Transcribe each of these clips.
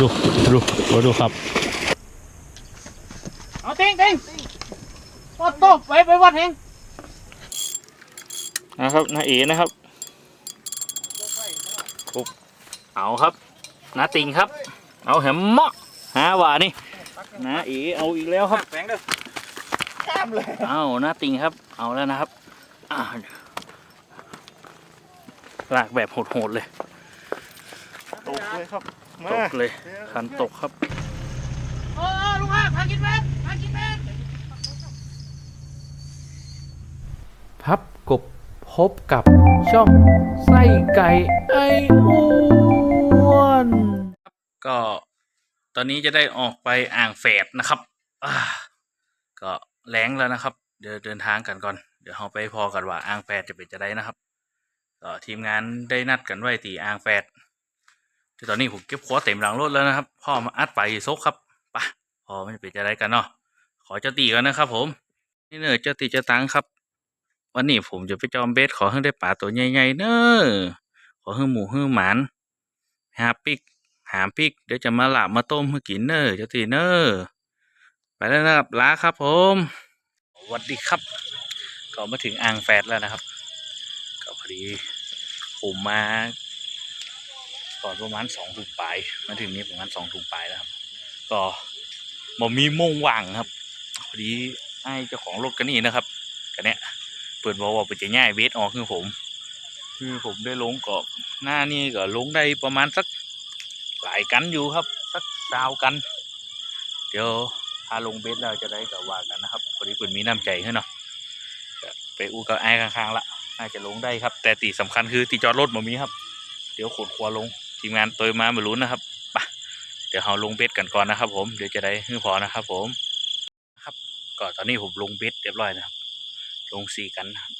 ดูดูดูดูครับ เอาติงติงปอดโต้ไปไปวัดเองนะครับนาเอนะครับปุ๊บเอาครับนาติงครับ เอาแหมเหมาะหาว่านี่นาเอเอาอีกแล้วครับแฝงเด้อข้ามเลยเอานาติงครับ เอาแล้วนะครับอ่าลากแบบโหดๆเลยตกเลยครับ ตกเลยคันตกครับเออลุงฮะพากินแม่พากินแม่พับกบพบกับช่องไส้ไก่ไออ้วนก็ตอนนี้จะได้ออกไปอ่างแฝดนะครับอ่าก็แรงแล้วนะครับ เดี๋ยวเดินทางกันก่อน เดี๋ยวเราไปพอกันว่าอ่างแฝดจะเป็นจะได้นะครับก็ทีมงานได้นัดกันไว้ที่อ่างแฝด แต่ตอนนี้ผมเก็บขวเต็มหลังรถแล้วนะครับ พ่อมาอัดไปซกครับปะพอมันจะเป็นจะได้กันเนาะขอเจ้าตีกันนะครับ ผม นี่เนอเจ้าตีเจ้าตังครับ วันนี้ผมจะไปจอมเบสขอให้ได้ปลาตัวใหญ่ๆเนอขอให้หมูให้หมานหาปิกหามพริกเดี๋ยวจะมาหลาบมาต้มให้กินเนอเจ้าตีเนอไปแล้วนะครับลาครับ ผมสวัสดีครับ ก็มาถึงอ่างแฟดแล้วนะครับ ก็พอดีผมมา ก่อนประมาณสองถุงปลายมาถึงนี้ประมาณสองถุงปลายแล้วครับ ก็บ่มีโมงว่างครับพอดีไอ้เจ้าของรถกันนี่นะครับกันเนี้ยเปิดบอกว่าไปจะง่ายเวทออกคือผม คือผมได้ลงก็หน้านี่ก็ลงได้ประมาณสักหลายกันอยู่ครับ สักสาวกัน เดี๋ยวพาลงเบสเราจะได้กับว่ากันนะครับพอดีเปิดมีน้ำใจให้เนาะไปอู้กับไอ้ข้างๆละน่าจะลงได้ครับ แต่ตีสำคัญคือตีจอดรถบ่มีครับ เดี๋ยวขนครัวลง ทีมงานตัวมาไม่รู้นะครับไปะเดี๋ยวเราลงเบสกันก่อนนะครับ ผมเดี๋ยวจะได้ฮือพอนะครับผมครับก็ตอนนี้ผมลงเบสเรียบร้อยนะครับ ลงสี่กันนะครับ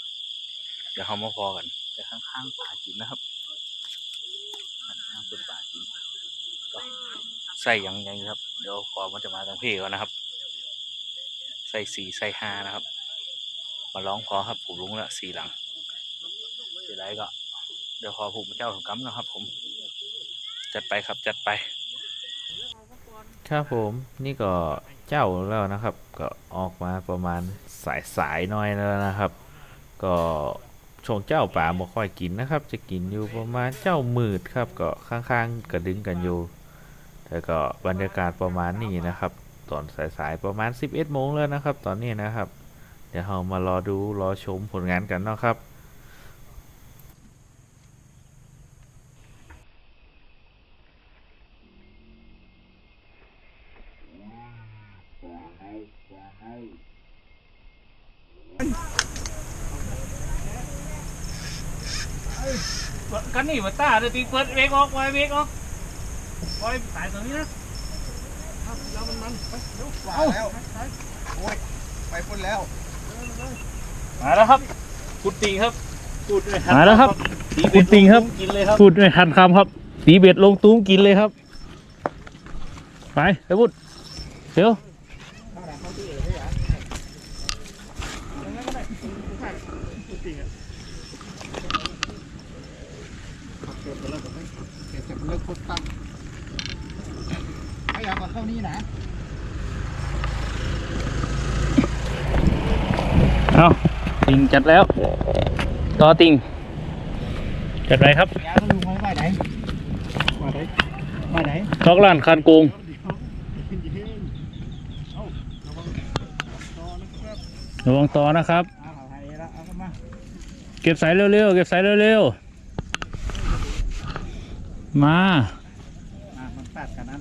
เดี๋ยวเรามาพอกันแต่ข้างๆป่าจินนะครับข้างๆเป็นป่าจินใส่ยังไงครับ เดี๋ยวขอมันจะมาทางเพก่อนนะครับ ใส่สี่ใส่ห้านะครับ มาร้องพอครับผมลุงละสี่หลังเดี๋ยวไรก็ เดี๋ยวขอผมเจ้าของกัมนะครับ ผม จัดไปครับจัดไป ครับผมนี่ก็เจ้าแล้วนะครับ ก็ออกมาประมาณสายสายๆหน้อยแล้วนะครับ ก็ชงเจ้าป่าบ่ค่อยกินนะครับ จะกินอยู่ประมาณเจ้ามืดครับ ก็ข้างๆกระดึงกันอยู่แต่ก็บรรยากาศประมาณนี้นะครับ ตอนสายๆประมาณ 11โมงแล้วนะครับ ตอนนี้นะครับ เดี๋ยวเรามารอดูรอชมผลงานกันนะครับ กันนี่มาตาเดี๋ยวตีเปิดเบรกออกไว้เบรกออกไว้สายตรงนี้นะแล้วมันมันไปเร็วว่าแล้วโอ้ยไปพุ่นแล้วมาแล้วครับพุดติงครับมาแล้วครับพุดติงครับกินเลยครับพูดไม่ทันคำครับตีเบ็ดลงตุ้มกินเลยครับไปไปพุดเดี๋ยว เก็บไปแล้วเก็บเสร็จมันเลิกพุดตั้งไม่อยากมา เข้านี่นะเอาติงจัดแล้ว ต่อติงจัดไปครับยาต้องดูไว้ไว้ไหนมาไหนมาไหนล็อกล้านคันโกงระวังต่อนะครับเอาเอาไทยแล้วเอาเข้ามาเก็บสายเร็วๆ เก็บสายเร็วๆ มา อะมันตัดกันนั้น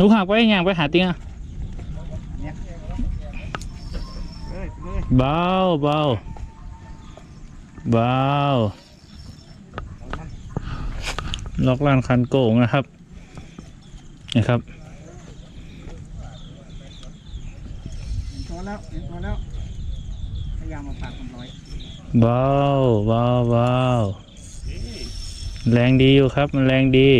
ลูกหักไปย่างไปหาติงอะเนี่ยเอ้ยเลยเบาเบาเบาล็อกล้านคันโกงนะครับนะครับเห็นตัวแล้วเห็นตัวแล้วพยายามมาปากมันร้อยเบาเบาเบาแรงดีอยู่ครับ มันแรงดี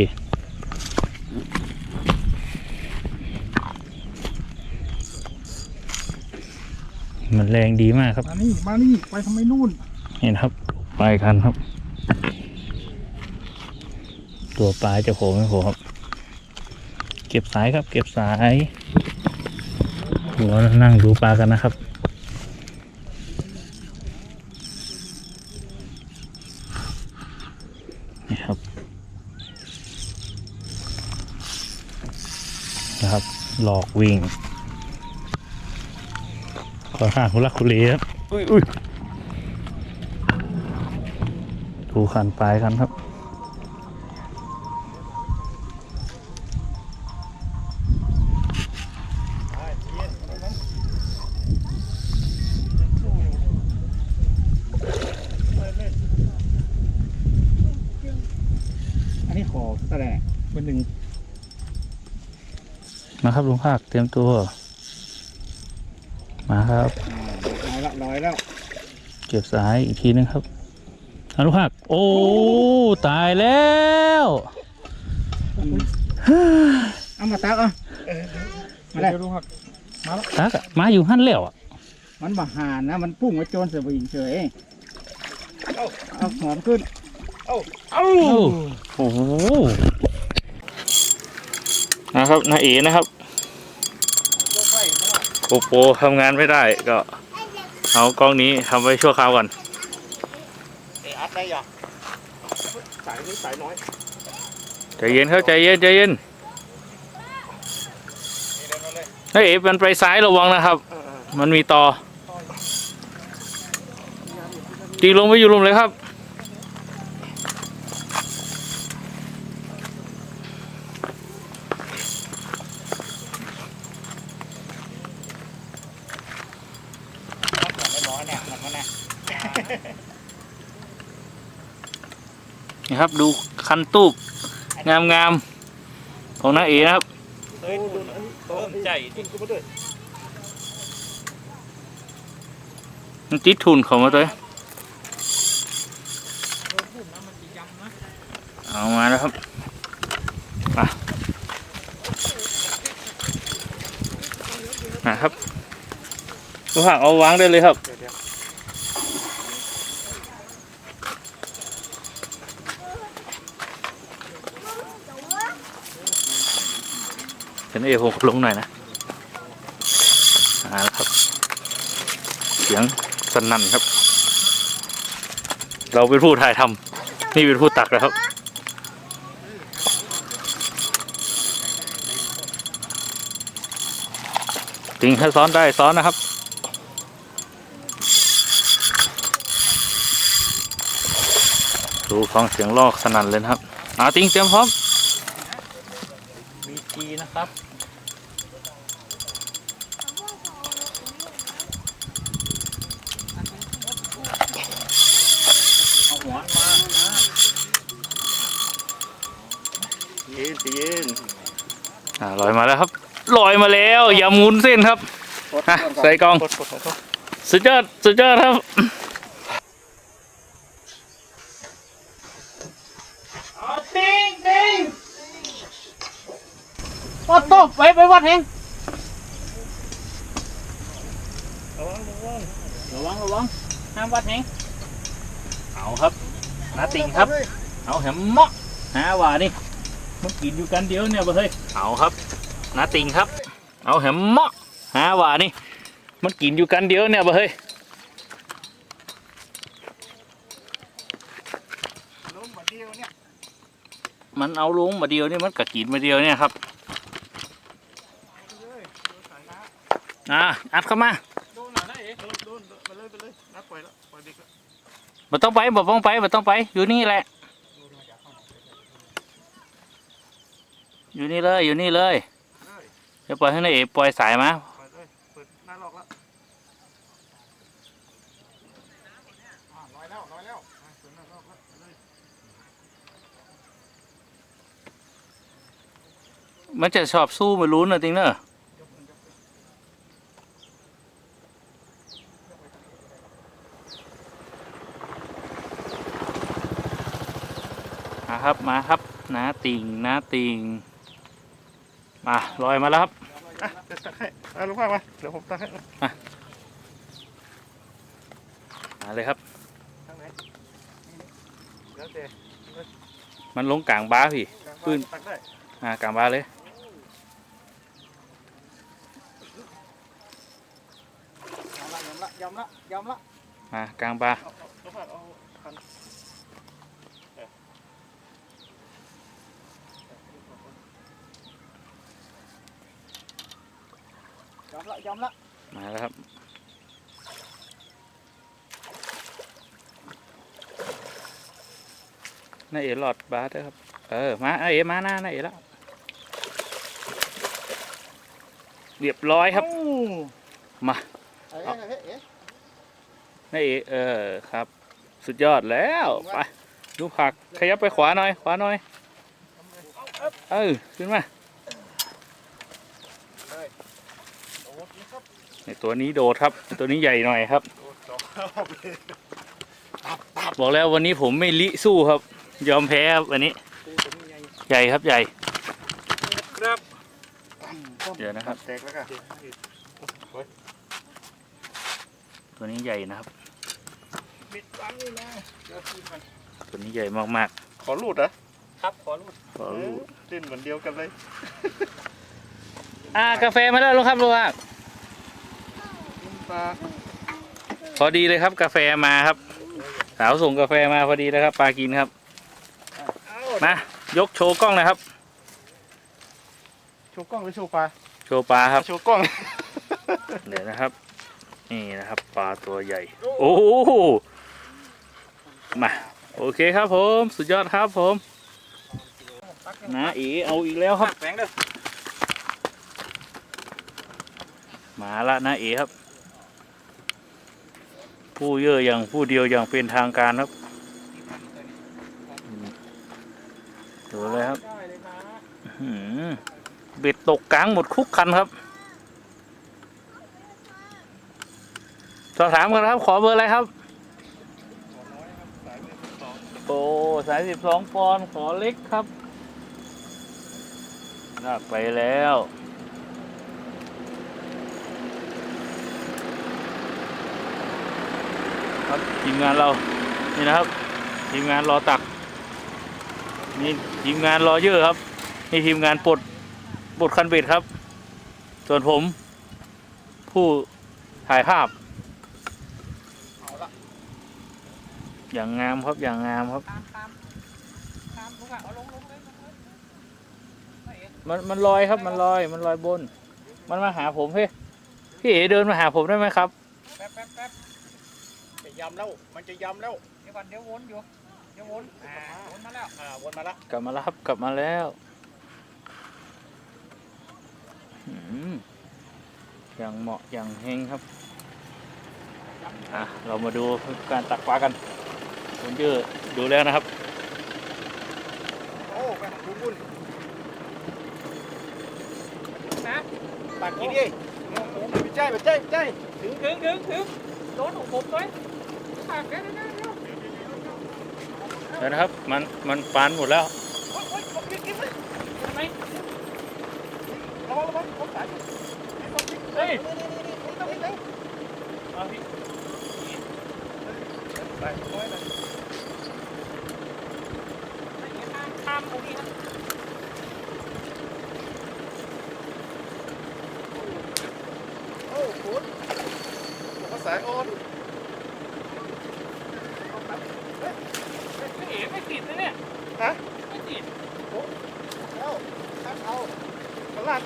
แรงดีมากครับ มานี่มานี่ไปทำไมนู่นเห็นครับไปกันครับ ตัวปลาจะโผล่ไม่โผล่ครับ เก็บสายครับ เก็บสายหัวนั่งดูปลากันนะครับนี่ครับนะครับ หลอกวิ่ง ขอห่างคุลักคุเลครับอุ้ยอุ้ยดูขันปลายกันครับอันนี้ขอแสดงคนหนึ่งมาครับลุงภาคเตรียมตัว มาครับร้อยแล้วร้อยแล้ว เก็บสายอีกทีนึงครับอาลุงภาคโอ้ ตายแล้วเอามาตักเอะมาได้ตักอะมาอยู่หั่นแล้วอะมันบาหานนะ มันพุ่งมาโจรเสือผู้หญิงเฉยเอาหอมขึ้นโอ้โหนะครับนาเอนะครับ โปโปทำงานไม่ได้ก็ เอากล้องนี้ทำไว้ชั่วคราวก่อนเอ้อัดได้ยังสายนี้สายน้อยใจเย็นครับใจเย็นใจเย็นนาเอมันไปซ้ายระวังนะครับ มันมีต่อตีลงไปอยู่ลมเลยครับ นี่ครับดูคันตูบงามงามๆของน้าเอนะครับเฮ้ยดูอันนี้เพิ่มใจกินกูมาด้วยมันติดทุนเขามาตัวเอามาแล้วครับมามาครับลูกหักเอาวางได้เลยครับ เอผมลงหน่อยนะอ่าครับ เสียงสนั่นครับ เราเป็นผู้ถ่ายทำนี่เป็นผู้ตักนะครับจริงถ้าซ้อนได้ซ้อนนะครับดูฟังเสียงลอกสนั่นเลยครับเอาจริงเตรียมพร้อมบีจีนะครับ มาแล้วครับลอยมาแล้วอย่าหมุนเส้นครับอะใส่กองสุดยอดสุดยอดครับติงติงวัดตบไปไปวัดเฮงระวังระวังระวังระวังห้ามวัดเฮงเอาครับนาติงครับ เอาแหมเมาะหาว่านี่มันกินอยู่กันเดียวเนี่ยบ่เฮ้ยเอาครับ นาติงครับ เอาแหมเหมาะหาว่านี่ มันกินอยู่กันเดียวเนี่ยบ่เฮ้ยล้มมาเดียวเนี่ยมันเอาลงมาเดียวนี่มันกะกินมาเดียวเนี่ยครับอ่าอัดเข้ามาโดนหน่อยนะเอ๋โดนโดนไปเลยไปเลยนัดปล่อยแล้วปล่อยเด็กแล้วบ่ต้องไปบ่ต้องไปบ่ต้องไป อยู่นี่แหละ อยู่นี่เลย อยู่นี่เลยเลย จะปล่อยให้นายเอกปล่อยสายมาปล่อยเลยเปิดหน้าลอกแล้วอ่าลอยแล้วลอยแล้วอ่าเปิดหน้าลอกแล้วไปเลยมันจะชอบสู้ไม่รู้นะจริงเนอะมาครับมาครับนาติงนาติงมาลอยมาแล้วครับ เอาลุงข้างมา เดี๋ยวผมตักให้มาเลยครับ ข้นล้มันลงกลางบ้าพี่ปืนกอ่ากลางบ้าเลยยำละยำละยำละละอ่ากลางบ้า ยอมละยอมละมาแล้วครับน้าเอ๋หลอดบาสด้วยครับ เออ มาน้าเอ๋มาหน้าน้าเอ๋แล้วเรียบร้อยครับ มาเอ้ยเอ้ยเอ้ยน้าเอ๋เออครับ สุดยอดแล้ว ไป ดูผัก ขยับไปขวาหน่อย ขวาหน่อย เออ ขึ้นมา โอ้ยครับ ไอ้ ตัวนี้โดดครับไอ้ตัวนี้ใหญ่หน่อยครับโอ้ยสองรอบเลยบอกแล้ววันนี้ผมไม่ลิสู้ครับ ยอมแพ้ครับวันนี้ตีตัวนี้ใหญ่ใหญ่ครับใหญ่ ครับเดี๋ยวนะครับแตกแล้วกันตัวนี้ใหญ่นะครับบิดฟังนี่นะเดี๋ยวคืนมันตัวนี้ใหญ่มากขอรูดเหรอครับขอรูดๆขอรูดเล่นเหมือนเดียวกันเลย อ่ากาแฟมาแล้วลุงครับลุงครับปลา พอดีเลยครับ กาแฟมาครับ สาวส่งกาแฟมาพอดีแล้วครับปลากินครับเอ้ามายกโชว์กล้องหนะครับ โชว์กล้องหรือโชว์ปลาโชว์ปลาครับ โชว์กล้อง เดี๋ยวนะครับ นี่นะครับ ปลาตัวใหญ่ โอ้โหมาโอเคครับผม สุดยอดครับผมนะอีเอาอีกแล้วครับแฝงเด้อมาละนะเอครับ ผู้เยอะอย่างผู้เดียวอย่างเป็นทางการครับดูเลยครับเบ็ดตกกลางหมดคุกคันครับสอบถามกันครับ ขอเบอร์อะไรครับ โอ้สายสิบสองปอนขอเล็กครับลากไปแล้ว ครับทีมงานเรานี่นะครับ ทีมงานรอตักนี่ทีมงานรอเยอะครับนี่ทีมงานปลดปลดคันเบ็ดครับ ส่วนผม ผู้ถ่ายภาพอย่างงามครับอย่างงามครับตามตามตามลุงอะเอาลงลงเลยลงเลยไม่เอ๋มันมันลอยครับมันลอยมันลอยบน มันมาหาผมเฮ้ยพี่เอ๋เดินมาหาผมได้ไหมครับแป๊บแป๊บแป๊บจะ ยำแล้ว มันจะยำแล้วเดี๋ยวก่อนเดี๋ยววนอยู่ เดี๋ยววนอ่าวนมาแล้วอ่าวนมาละกลับมาแล้วครับกลับมาแล้วอืมอย่างเหมาะอย่างเฮงครับ อะ เรามาดูการตักปลากันผมเจอดูแล้วนะครับ โอ้ไปหาบุญบุญนะปากกินดิไม่ใช่ไม่ใช่ไม่ใช่ถึงถึงถึงถึงโดนของผมเลยฝากเดี๋ยวเดี๋ยว เดี๋ยวเดี๋ยวนะครับ มัน มันปานหมดแล้วโอ้ยโอ้ยผมกินกิน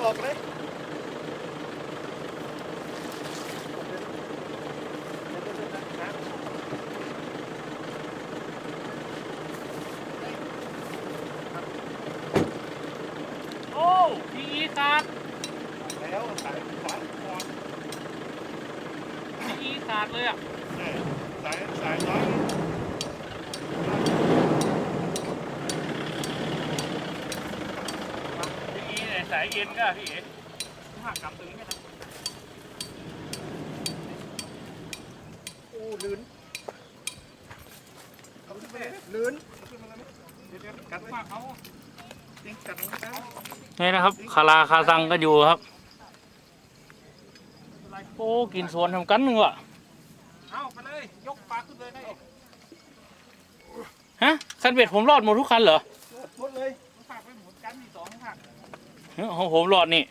มันลากออกเลย โอ้พีขาด แล้วสายขวาขวา พีขาดเลยอะ สายสายน้อย พีเนี่ย สายเย็นก็พี่เอ๋หักกลับตรงนี้ไม่ได้อู้ลื่นเอาขึ้นไปลื่นขึ้นมาแล้วนี่เดี๋ยวเดี๋ยวกัดไว้ฝากเขาจริงกัดลงไปแล้วนี่นะครับคาราคาซังก็อยู่ครับ โอ้กินสวนทำกันหนึ่งว่ะเอาไปเลย ยกปลาขึ้นเลยนะเอ๋ฮะคันเบ็ดผมรอดหมดทุกคันเหรอ ของผมรอดนี่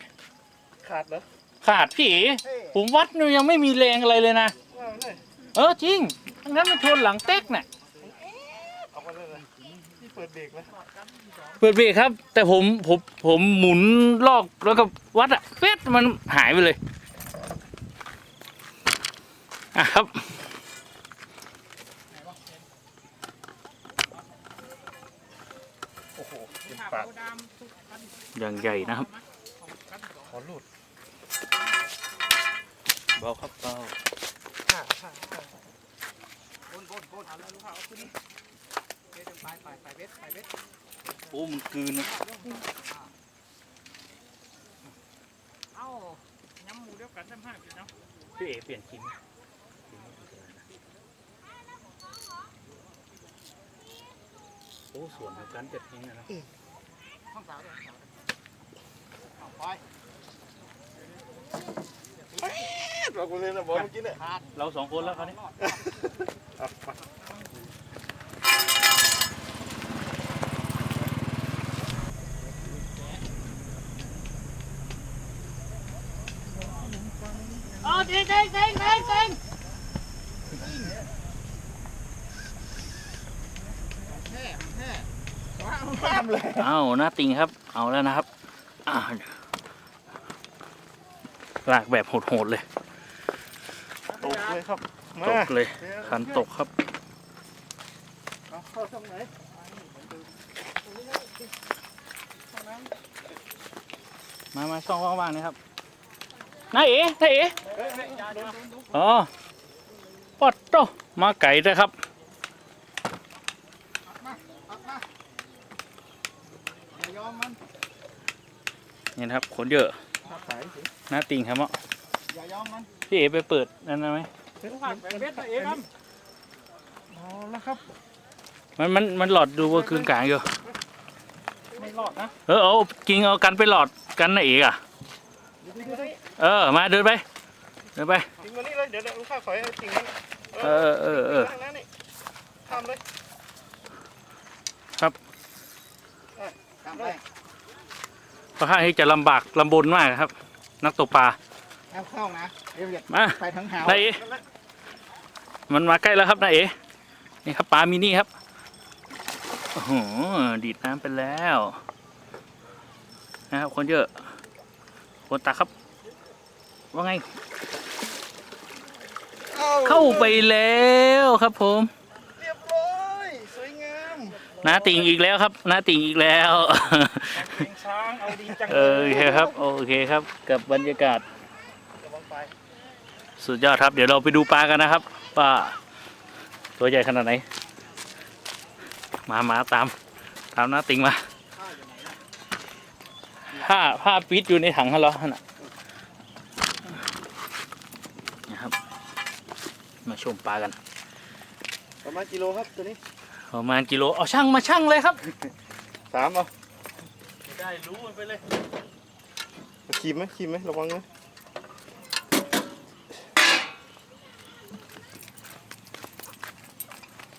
ขาดเหรอขาดพี่เอ๋เฮ้ยผมวัดนี่ยังไม่มีแรงอะไรเลยนะ ว่าเออจริงทั้งนั้นมันชนหลังเต็กน่ะเอาไปเลยเลยนี่เปิดเบรกไหมเปิดเบรกครับ แต่ผมผมผมหมุนลอกแล้วก็วัดอะเฟสมันหายไปเลยอะครับ โอ้โห เต็มปากอย่างใหญ่นะครับ ขอหลุดเบาครับเบาผ้าผ้าผ้าโอ้มันกลืนนะเอ้าย้ำหมูเดียวกันทั้งห้ากินเนาะพี่เอเปลี่ยนชิ้น โอ้ส่วนของการจัดทิ้งนะห้องสาวเลยเอาไปเรากูเลยนะบอกเมื่อกี้เนี่ยเราสองคนแล้วคราวนี้เอามาอ๋อจริงจริงจริงจริงจริง ข้าม เลยเอาหน้าติงครับ เอาแล้วนะครับอ่าลากแบบโหดๆเลย ตกเลยครับมาตกเลยคันตกครับเอาเข้าทางไหนมามาช่องว่างๆนะครับนายเอ๋นายเอ๋เฮ้ยเฮ้ยอย่าโดนโดนอ๋อปอดโตมาไก่ด้วยครับอ ย่ายอมมันนี่นะครับขนเยอะทับสายสิหน้าติงครับเนาะอย่ายอมมันพี่เอ๋ไปเปิดนั่นนะไหมผ่านไปเวทเองครับเอาละครับ มันมันมันหลอดดูว่าคืนกลางอยู่ไม่รอดนะเออเอากิงเอากันไปหลอดกันนายเอ๋อะเออมาเดินไปเดินไป จริงมานี่เลยเดี๋ยวเดี๋ยวลูกค้าขอยให้จริงนั้นเออเออเออทางนั้นนี่ข้ามเลย ครับ เอ อข้ามไปเพราะข้างที่จะลำบากลำบนมากครับ นักตกปลาเอาเข้านะเดี๋ยวอย่ามา ไปทั้งหาวนายเอ๋มันมาใกล้แล้วครับนายเอ๋นี่ครับปลามินี่ครับ โอ้โห ดีดน้ำไปแล้ว นะครับ คนเยอะ คนตักครับ ว่าไง เข้าไปแล้วครับผม เรียบร้อย สวยงาม น้าติ่งอีกแล้วครับน้าติ่งอีกแล้วเพลงช้างเอาดีจังเออโอเคครับ โอเคครับ กับบรรยากาศ ระวังไปสุดยอดครับ เดี๋ยวเราไปดูปลากันนะครับว่าตัวใหญ่ขนาดไหน มามาตาม ตามน้าติ่งมาผ้าผ้าปิดอยู่ในถังฮะเหรอนั่นน่ะนะครับ มาชมปลากัน ประมาณกิโลครับตัวนี้ ประมาณกิโลเอาช่างมาช่างเลยครับสามเอาได้รู้มันไปเลยเอาคีมไหมคีมไหมระวังนะ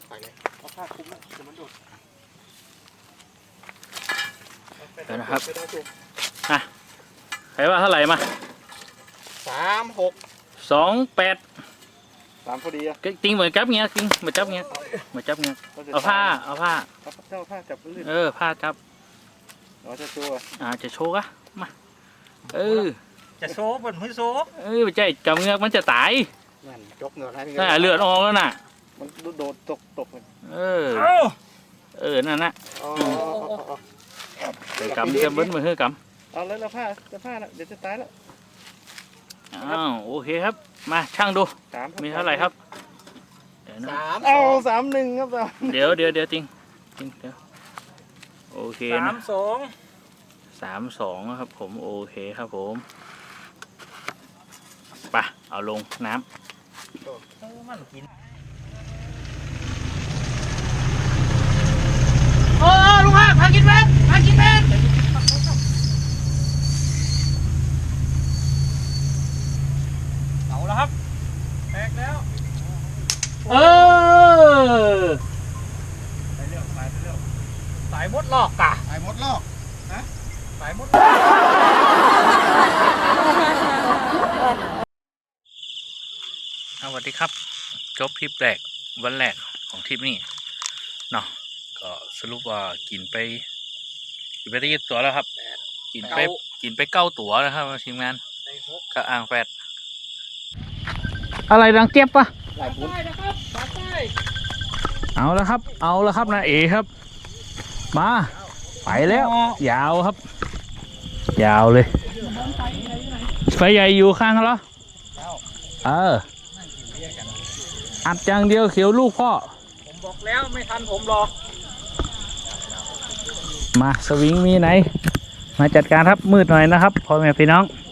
ไปเลยเอาผ้าคลุมนะเดี๋ยวมันโดดเดี๋ยวนะครับไปได้ถูกใครว่าเท่าไหร่มาสามหกสองแปดสามพอดีอะติ้งเหมือนจับเงี้ยติ้งเห มือนจับเงี้ยเหมือนจับเงี้ยรจะเอาผ้าเอาผ้าเอาเจ้าผ้าจับลื่นเออผ้าจับเราจะชัวร์อ่าจะโชว์อะมาเออจะโซ่บนมือโซ่เออไม่ใช่จับเงือกมันจะตายนั่นจกเหงือกให้พี่น่าเลือดออกแล้วน่ะมันโดดตกตกเลยเออเออนั่นนะอ๋อเดี๋ยวกำจะเบิ้ลมือเฮ้ยกเอาแล้วเราผ้าจะผ้าแล้วเดี๋ยวจะตายแล้วำอ้าวโอเคครับ มาช่างดูสามมีเท่าไหร่ครับเดี๋ ยวนะเอาสามหนึ่งครับสามเดี๋ยวเดี๋ยวเดี๋ยวติ้งติ้งเดี๋ยวโอเคสานะมสองสามสองนะครับ ผมโอเคครับผมไปเอาลงน้ำมันกินโอ้ลุงฮะพากินเบ็ดพากินเบ็ด เอาแล้วครับแตกแล้ว เออไปเร็วสายไปเร็วสายมดลอกกะไอ้มดลอกสายมดสวัสดีครับ จบทริปแรกวันแรกของทริปนี้เนาะก็สรุปว่ากินไปกินไปได้กี่ตัวแล้วครับ กินไปกินไปเก้าตัวนะครับทีมงานในหกก็อ่างแฟดอะไรดังเจ็บปะ หลายปุ้นเอาแล้วครับ เอาแล้วครับนาเอครับ มา ไปแล้ว ยาวครับ ยาวเลย ไฟใหญ่อยู่ข้างเขาเหรอเออ อัดอย่างเดียวเขียวลูกพ่อ ผมบอกแล้วไม่ทันผมหรอก มาสวิงมีไหน มาจัดการครับมืดหน่อยนะครับพ่อแม่พี่น้องมัน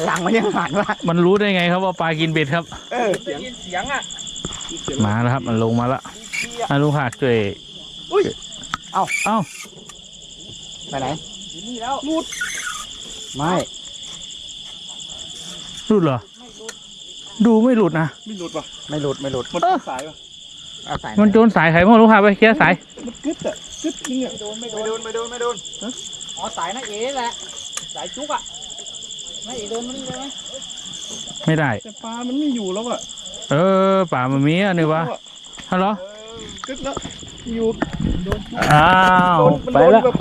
หันหลังมันยังหันว่ามันรู้ได้ไงครับว่าปลากินเบ็ดครับ เออได้ยินเสียงอะมาแล้วครับ มันลงมาแล้วมีเสียงอาลูกหักช่วยอุ้ยเอ้าเอ้าไปไหนอยู่นี่แล้วรูดไม่หลุดเหรอดูไม่หลุดนะไม่หลุดป่ะไม่หลุดไม่หลุดมันเออสายป่ะเอาใส่มันโจรสายไข่พ่อลูกหักไปเคลียร์สายมันกึดอะกึดนี่อะไม่โดนไม่โดนไม่โดนไม่โดนฮะอ๋อสายนั่นเองแหละสายจุกอะ ไม่เดินมันนี่เลยไหมไม่ได้ แต่ปลามันไม่อยู่แล้วอะ เออป่ามันมีอะนี่วะฮัลโหลเออกึดแล้วอยู่โดนจุกอ้าวโดนมันไปโดนแล้วแบบ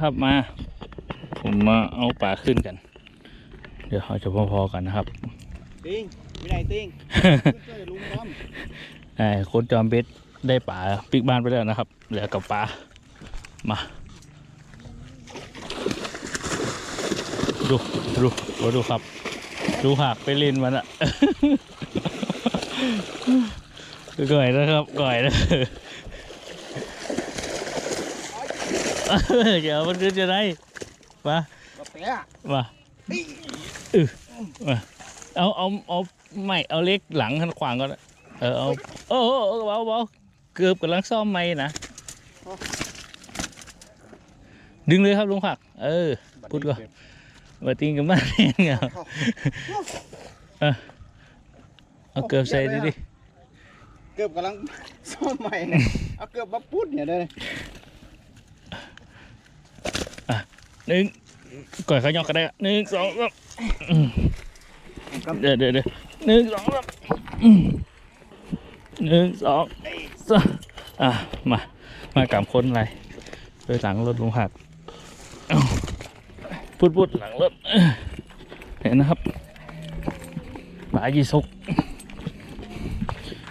ครับมา ผมมาเอาป่าขึ้นกัน เดี๋ยวเราจะพอๆกันนะครับติงไม่ได้ติงช่วยลุงน้ำไอ้โค้ดจอมเบสได้ป่าปิกบ้านไปแล้วนะครับ เหลือกับป่ามา ดูดูดูดูครับ ดูหักไปเล่นมันอะก่อยนะครับก่อยนะเดี๋ยวมันขึ้นจะได้มากาแฟอะมาเออมาเอาเอาเอาไม่เอาเล็กหลังข้างขวางก็ได้เออเอาโอ้โอ้โอ้เบาเบาเกือบกำลังซ่อมไม่นะดึงเลยครับลุงผัก เออพูดก่อน มาติงกันมาเองอะเออเอาเกือบใส่ดิดิเกือบกำลังซ่อมใหม่เนี่ยเอาเกือบมาปุ๊ดเนี่ยเลยหนึ่งก่อยเขายอกกันได้อะหนึ่งสองสามอืมเดี๋ยวเดี๋ยวเดี๋ยวหนึ่งสองสามอืมหนึ่งสองสามอะมา มากำคนอะไรโดยหลังรถลุงหักเอ้า พุดพุดหลังรถเอ้อเห็นนะครับหมายีสก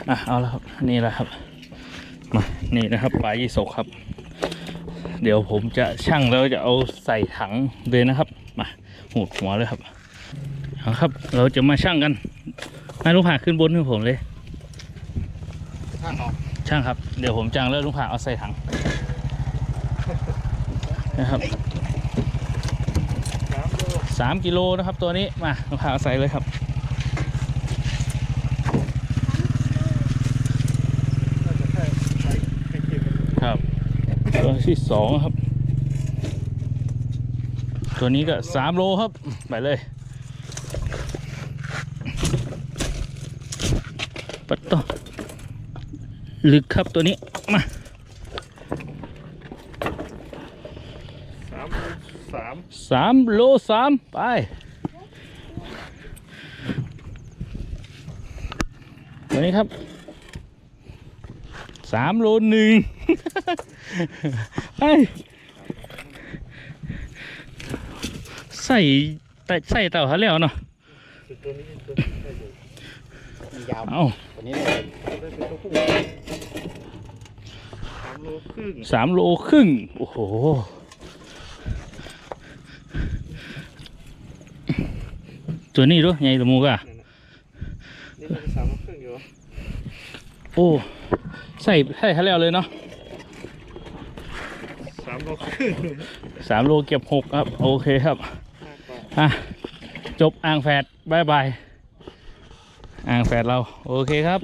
อะเอาละครับนี่แหละครับมานี่นะครับปลายี่สกครับ เดี๋ยวผมจะชั่งแล้วจะเอาใส่ถังเลยนะครับมาหูดหัวเลยครับเอาครับ เราจะมาชั่งกันให้ลูกผ่าขึ้นบนให้ผมเลยข้างออกช่างครับ เดี๋ยวผมจังแล้วลูกผ่าเอาใส่ถังนะครับ สามกิโลนะครับตัวนี้มาลูกผ่าเอาใส่เลยครับครับ ตัวที่สองครับ ตัวนี้ก็สามโลครับ ไปเลยปัดต่อลึกครับตัวนี้มา สามสาม สามโลสามไป ตัวนี้ครับสามโลหนึ่งไปใส่แต่ใส่เต่าเขาแล้วเนาะตัวนี้ตัวนี้ได้อยู่มันยาวเอาตัวนี้ได้เป็นตัวผู้สามโลครึ่งสามโลครึ่ง โอ้โห ตัวนี้ด้วยไงตัวมูกอะนี่เป็นสามโลครึ่งอยู่โอ้ใส่ใส่เขาแล้วเลยเนาะสามโลครึ่งสามโลเก็บหกครับ โอเคครับอะจบอ่างแฝดบายบาย อ่างแฝดเรา โอเคครับ